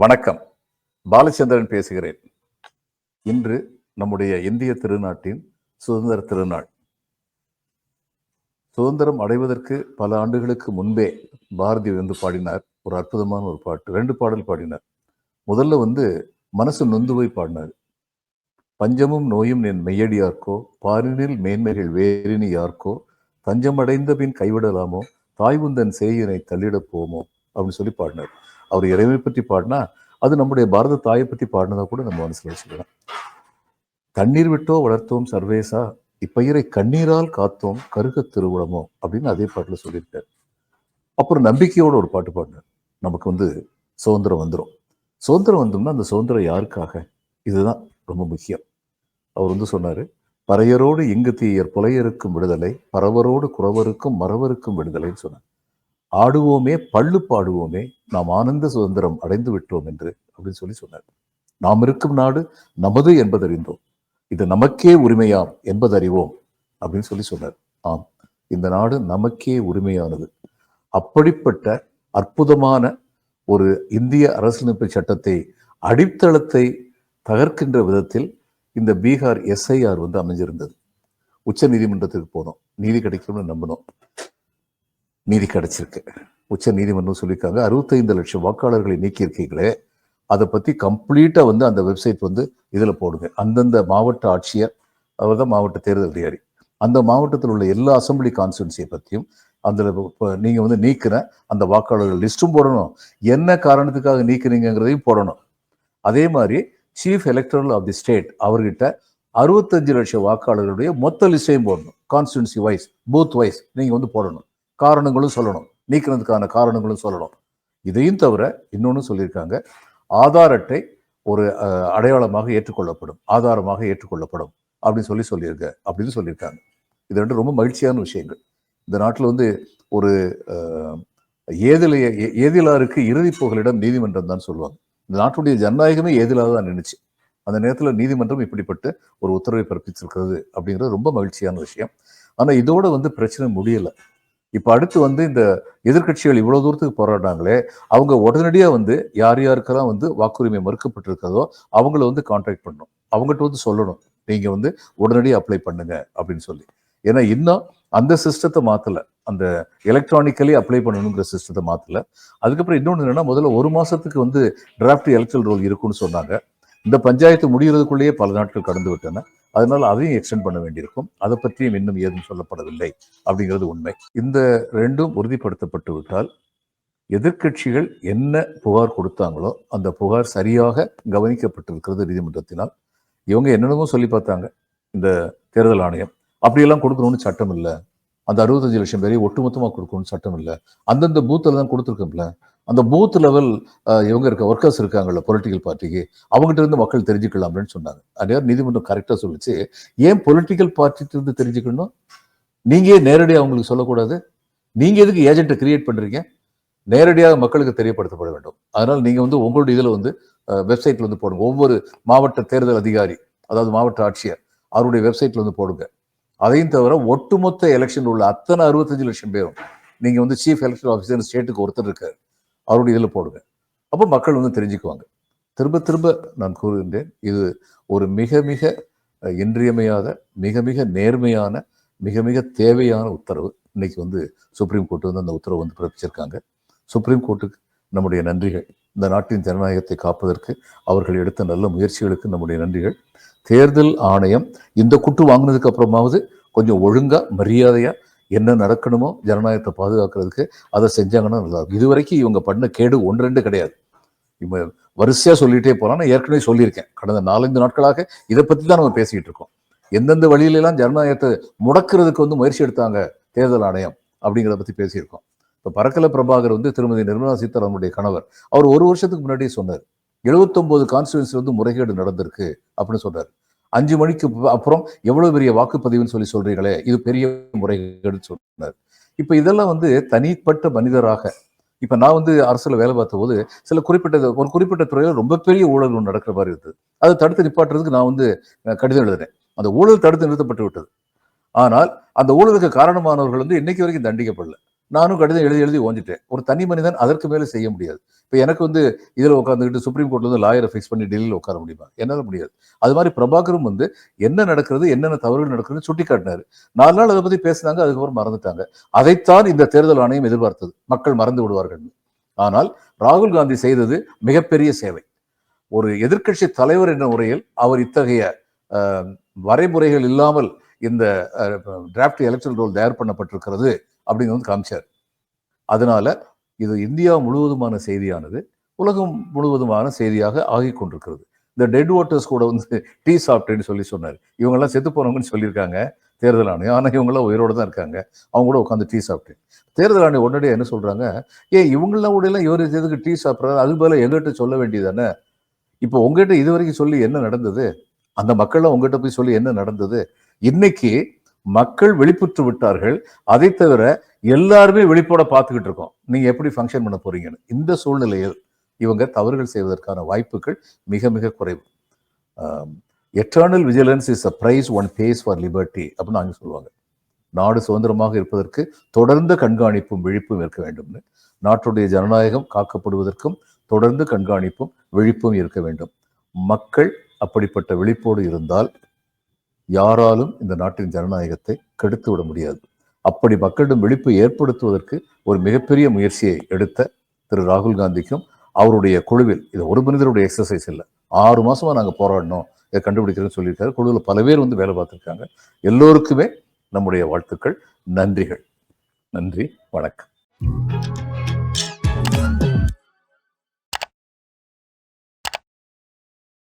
வணக்கம். பாலச்சந்திரன் பேசுகிறேன். இன்று நம்முடைய இந்திய திருநாட்டின் சுதந்திர திருநாள். சுதந்திரம் அடைவதற்கு பல ஆண்டுகளுக்கு முன்பே பாரதி வந்து பாடினார். ஒரு அற்புதமான ஒரு பாட்டு ரெண்டு பாடல் பாடினார். முதல்ல வந்து மனசு நொந்து போய் பாடினார். பஞ்சமும் நோயும் என் மெய்யடியார்க்கோ பாரினில் மேன்மைகள் வேறினி யார்க்கோ தஞ்சமடைந்த பின் கைவிடலாமோ தாய்வுந்தன் சேயினை தள்ளிடப் போமோ அப்படின்னு சொல்லி பாடினார். அவர் இறைவனை பற்றி பாடினா அது நம்முடைய பாரத தாயை பற்றி பாடினதா கூட நம்ம மனசில் வச்சுக்கலாம். தண்ணீர் விட்டோ வளர்த்தோம் சர்வேசா இப்பயிரை கண்ணீரால் காத்தோம் கருக திருவுளமோ அப்படின்னு அதே பாட்டுல சொல்லியிருக்காரு. அப்புறம் நம்பிக்கையோட ஒரு பாட்டு பாடினார். நமக்கு வந்து சுதந்திரம் வந்துடும் சுதந்திரம் வந்தோம்னா அந்த சுதந்திரம் யாருக்காக? இதுதான் ரொம்ப முக்கியம். அவர் வந்து சொன்னாரு பறையரோடு இங்கு தீயர் புலையருக்கும் விடுதலை பறவரோடு குறவருக்கும் மறவருக்கும் விடுதலைன்னு சொன்னார். ஆடுவோமே பள்ளு பாடுவோமே நாம் ஆனந்த சுதந்திரம் அடைந்து விட்டோம் என்று அப்படின்னு சொல்லி சொன்னார். நாம் இருக்கும் நாடு நமது என்பதறிந்தோம். இது நமக்கே உரிமையாம் என்பதறிவோம் அப்படின்னு சொல்லி சொன்னார். ஆம் இந்த நாடு நமக்கே உரிமையானது. அப்படிப்பட்ட அற்புதமான ஒரு இந்திய அரசியலமைப்பு சட்டத்தை அடித்தளத்தை தகர்க்கின்ற விதத்தில் இந்த பீகார் எஸ்ஐஆர் வந்து அமைஞ்சிருந்தது. உச்ச நீதிமன்றத்துக்கு போனோம். நீதி கிடைக்கும்னு நம்பினோம். நீதி கிடைச்சிருக்கு. உச்ச நீதிமன்றம் சொல்லியிருக்காங்க அறுபத்தைந்து லட்சம் வாக்காளர்களை நீக்கியிருக்கீங்களே அதை பற்றி கம்ப்ளீட்டாக வந்து அந்த வெப்சைட் வந்து இதில் போடுங்க. அந்தந்த மாவட்ட ஆட்சியர் அவர் தான் மாவட்ட தேர்தல் அதிகாரி. அந்த மாவட்டத்தில் உள்ள எல்லா அசம்பிளி கான்ஸ்டுவன்சியை பற்றியும் அதில் இப்போ நீங்கள் வந்து நீக்கிற அந்த வாக்காளர்கள் லிஸ்ட்டும் போடணும். என்ன காரணத்துக்காக நீக்கிறீங்கிறதையும் போடணும். அதே மாதிரி chief electoral of the state அவர்கிட்ட அறுபத்தஞ்சு லட்சம் வாக்காளர்களுடைய மொத்த லிஸ்டையும் போடணும். கான்ஸ்டுவன்சி வைஸ் பூத் வைஸ் நீங்கள் வந்து போடணும். காரணங்களும் சொல்லணும். நீக்கிறதுக்கான காரணங்களும் சொல்லணும். இதையும் தவிர இன்னொன்று சொல்லியிருக்காங்க. ஆதார் அட்டை ஒரு அடையாளமாக ஏற்றுக்கொள்ளப்படும். ஆதாரமாக ஏற்றுக்கொள்ளப்படும். அப்படின்னு சொல்லி சொல்லியிருக்க. அப்படின்னு சொல்லியிருக்காங்க. இது ரெண்டு ரொம்ப மகிழ்ச்சியான விஷயங்கள். இந்த நாட்டில் வந்து ஒரு ஏதிலைய ஏ- ஏதிலாருக்கு இறுதி புகலிடம் நீதிமன்றம் தான் சொல்லுவாங்க. இந்த நாட்டுடைய ஜனநாயகமே ஏதிலாக தான் நினைச்சு அந்த நேரத்தில் நீதிமன்றம் இப்படிப்பட்ட ஒரு உத்தரவை பிறப்பிச்சிருக்கிறது அப்படிங்கிறது ரொம்ப மகிழ்ச்சியான விஷயம். ஆனால் இதோட வந்து பிரச்சனை முடியலை. இப்போ அடுத்து வந்து இந்த எதிர்க்கட்சிகள் இவ்வளோ தூரத்துக்கு போராடினாங்களே அவங்க உடனடியாக வந்து யார் யாருக்கெல்லாம் வந்து வாக்குரிமை மறுக்கப்பட்டிருக்கிறதோ அவங்கள வந்து கான்டாக்ட் பண்ணணும். அவங்ககிட்ட வந்து சொல்லணும். நீங்கள் வந்து உடனடியாக அப்ளை பண்ணுங்க அப்படின்னு சொல்லி. ஏன்னா இன்னும் அந்த சிஸ்டத்தை மாற்றலை அந்த எலக்ட்ரானிக்கலி அப்ளை பண்ணணுங்கிற சிஸ்டத்தை மாற்றலை அதுக்கப்புறம் இன்னொன்று என்னென்னா முதல்ல ஒரு மாதத்துக்கு வந்து டிராஃப்ட் எலக்ட்ரல் ரோல் இருக்குன்னு சொன்னாங்க. இந்த பஞ்சாயத்து முடிகிறதுக்குள்ளேயே பல நாட்கள் கடந்து விட்டன. அதனால் அதையும் எக்ஸ்டெண்ட் பண்ண வேண்டியிருக்கும். அதை பற்றியும் இன்னும் ஏதும் சொல்லப்படவில்லை அப்படிங்கிறது உண்மை. இந்த ரெண்டும் உறுதிப்படுத்தப்பட்டு விட்டால் எதிர்க்கட்சிகள் என்ன புகார் கொடுத்தாங்களோ அந்த புகார் சரியாக கவனிக்கப்பட்டிருக்கிறது நீதிமன்றத்தினால். இவங்க என்னென்னமோ சொல்லி பார்த்தாங்க இந்த தேர்தல் ஆணையம். அப்படியெல்லாம் கொடுக்கணும்னு சட்டம் இல்லை. அந்த அறுபத்தஞ்சு லட்சம் பேரை ஒட்டுமொத்தமாக கொடுக்கணும்னு சட்டம் இல்லை. அந்தந்த பூத்தில் தான் கொடுத்துருக்கோம்ல. அந்த பூத் லெவல் இவங்க இருக்க ஒர்க்கர்ஸ் இருக்காங்கல்ல பொலிட்டிக்கல் பார்ட்டிக்கு அவங்ககிட்ட இருந்து மக்கள் தெரிஞ்சுக்கலாம் அப்படின்னு சொன்னாங்க. அதே நீதிமன்றம் கரெக்டாக சொல்லிச்சு. ஏன் பொலிட்டிக்கல் பார்ட்டிட்டு இருந்து தெரிஞ்சுக்கணும்? நீங்களே நேரடியாக அவங்களுக்கு சொல்லக்கூடாது? நீங்கள் எதுக்கு ஏஜென்ட்டை கிரியேட் பண்ணுறீங்க நேரடியாக மக்களுக்கு தெரியப்படுத்தப்பட வேண்டும். அதனால் நீங்கள் வந்து உங்களுடைய இதில் வந்து வெப்சைட்டில் வந்து போடுங்க. ஒவ்வொரு மாவட்ட தேர்தல் அதிகாரி அதாவது மாவட்ட ஆட்சியர் அவருடைய வெப்சைட்டில் வந்து போடுங்க. அதையும் தவிர ஒட்டுமொத்த எலெக்ஷன் உள்ள அத்தனை அறுபத்தஞ்சு லட்சம் பேரும் நீங்கள் வந்து சீஃப் எலெக்ஷன் ஆஃபீஸர் ஸ்டேட்டுக்கு ஒருத்தர் இருக்கார். அவருடைய இதில் போடுங்க. அப்போ மக்கள் வந்து தெரிஞ்சுக்குவாங்க. திரும்ப திரும்ப நான் கூறுகின்றேன் இது ஒரு மிக மிக இன்றியமையாத மிக மிக நேர்மையான மிக மிக தேவையான உத்தரவு. இன்னைக்கு வந்து சுப்ரீம் கோர்ட் வந்து அந்த உத்தரவு வந்து பிறப்பிச்சிருக்காங்க. சுப்ரீம் கோர்ட்டுக்கு நம்முடைய நன்றிகள். இந்த நாட்டின் ஜனநாயகத்தை காப்பதற்கு அவர்கள் எடுத்த நல்ல முயற்சிகளுக்கு நம்முடைய நன்றிகள். தேர்தல் ஆணையம் இந்த குட்டு வாங்கினதுக்கு அப்புறமாவது கொஞ்சம் ஒழுங்காக மரியாதையாக என்ன நடக்கணுமோ ஜனநாயகத்தை பாதுகாக்கிறதுக்கு அதை செஞ்சாங்கன்னா நல்லா இருக்கும். இதுவரைக்கும் இவங்க பண்ண கேடு ஒன்று ரெண்டு கிடையாது. இவங்க வரிசையாக சொல்லிகிட்டே போகலாம் நான் ஏற்கனவே சொல்லியிருக்கேன். கடந்த நாலஞ்சு நாட்களாக இதை பற்றி தான் நம்ம பேசிக்கிட்டு இருக்கோம். எந்தெந்த வழியிலெல்லாம் ஜனநாயகத்தை முடக்கிறதுக்கு வந்து முயற்சி எடுத்தாங்க தேர்தல் ஆணையம் அப்படிங்கிறத பற்றி பேசியிருக்கோம். இப்போ பறக்கல பிரபாகர் வந்து திருமதி நிர்மலா சீதாராமனுடைய கணவர். அவர் ஒரு வருஷத்துக்கு முன்னாடியே சொன்னார். எழுபத்தொம்போது கான்ஸ்டுவன்சி வந்து முறைகேடு நடந்திருக்கு அப்படின்னு சொல்றாரு. அஞ்சு மணிக்கு அப்புறம் எவ்வளவு பெரிய வாக்குப்பதிவுன்னு சொல்லி சொல்றீங்களே இது பெரிய முறைகேடுன்னு சொன்னார். இப்ப இதெல்லாம் வந்து தனிப்பட்ட மனிதராக இப்ப நான் வந்து அரசுல வேலை பார்த்த போது சில குறிப்பிட்ட ஒரு குறிப்பிட்ட துறையில ரொம்ப பெரிய ஊழல் ஒன்று நடக்கிற மாதிரி இருந்தது. அதை தடுத்து நிப்பாட்டுறதுக்கு நான் வந்து கடிதம் எழுதினேன். அந்த ஊழல் தடுத்து நிறுத்தப்பட்டு விட்டது. ஆனால் அந்த ஊழலுக்கு காரணமானவர்கள் வந்து இன்னைக்கு வரைக்கும் தண்டிக்கப்படல. நானும் கடிதம் எழுதி எழுதி ஓஞ்சிட்டேன். ஒரு தனி மனிதன் அதற்கு மேலே செய்ய முடியாது. இப்போ எனக்கு வந்து இதில் உட்காந்துக்கிட்டு சுப்ரீம் கோர்ட்டில் வந்து லாயரை ஃபிக்ஸ் பண்ணி டெல்லியில் உட்கார முடியுமா? என்னால் முடியாது. அது மாதிரி பிரபாகரும் வந்து என்ன நடக்கிறது என்னென்ன தவறுகள் நடக்குதுன்னு சுட்டி காட்டினார் நாலு நாள் அதை பற்றி பேசினாங்க அதுக்கப்புறம் மறந்துட்டாங்க. அதைத்தான் இந்த தேர்தல் ஆணையம் எதிர்பார்த்தது. மக்கள் மறந்து விடுவார்கள் ஆனால் ராகுல் காந்தி செய்தது மிகப்பெரிய சேவை. ஒரு எதிர்க்கட்சி தலைவர் என்ற முறையில் அவர் இத்தகைய வரைமுறைகள் இல்லாமல் இந்த டிராஃப்ட் எலெக்ஷன் ரோல் தயார் பண்ணப்பட்டிருக்கிறது. அப்படின்னு வந்து காமிச்சார். அதனால் இது இந்தியா முழுவதுமான செய்தியானது உலகம் முழுவதுமான செய்தியாக ஆகிக் கொண்டிருக்கிறது. இந்த டெட் ஓட்டர்ஸ் கூட வந்து டீ சாப்பிட்டேன்னு சொல்லி சொன்னார். இவங்கெல்லாம் செத்து போனவங்கன்னு சொல்லியிருக்காங்க தேர்தல் ஆணையம். ஆனால் இவங்கெல்லாம் உயிரோடு தான் இருக்காங்க. அவங்க கூட உட்காந்து டீ சாப்பிட்டேன். தேர்தல் ஆணையம் உடனடியாக என்ன சொல்கிறாங்க ஏன் இவங்களாம் கூட எல்லாம் இவர் எதுக்கு டீ சாப்பிட்றாரு. அது போல எங்கிட்ட சொல்ல வேண்டியதானே? இப்போ உங்ககிட்ட இது வரைக்கும் சொல்லி என்ன நடந்தது? அந்த மக்கள்லாம் உங்ககிட்ட போய் சொல்லி என்ன நடந்தது? இன்னைக்கு மக்கள் வெளிப்புற்று விட்டார்கள். அதை தவிர எல்லாருமே வெளிப்பட பார்த்துக்கிட்டு இருக்கோம். நீங்க எப்படி ஃபங்க்ஷன் பண்ண போறீங்கன்னு. இந்த சூழ்நிலையில் இவங்க தவறுகள் செய்வதற்கான வாய்ப்புகள் மிக மிக குறைவு. Eternal vigilance is a price one pays for liberty அப்படின்னு அவங்க சொல்லுவாங்க. நாடு சுதந்திரமாக இருப்பதற்கு தொடர்ந்து கண்காணிப்பும் விழிப்பும் இருக்க வேண்டும்னு. நாட்டுடைய ஜனநாயகம் காக்கப்படுவதற்கும் தொடர்ந்து கண்காணிப்பும் விழிப்பும் இருக்க வேண்டும். மக்கள் அப்படிப்பட்ட விழிப்போடு இருந்தால் யாராலும் இந்த நாட்டின் ஜனநாயகத்தை கெடுத்து விட முடியாது. அப்படி மக்களிடம் விழிப்பு ஏற்படுத்துவதற்கு ஒரு மிகப்பெரிய முயற்சியை எடுத்த திரு ராகுல் காந்திக்கும் அவருடைய குழுவில் இது ஒரு மனிதருடைய எக்ஸசைஸ் இல்லை. ஆறு மாசமா நாங்கள் போராடினோம். இதை கண்டுபிடிக்கிறேன்னு சொல்லியிருக்காரு. குழுவில் பல பேர் வந்து வேலை பார்த்துருக்காங்க. எல்லோருக்குமே நம்முடைய வாழ்த்துக்கள் நன்றிகள். நன்றி வணக்கம்.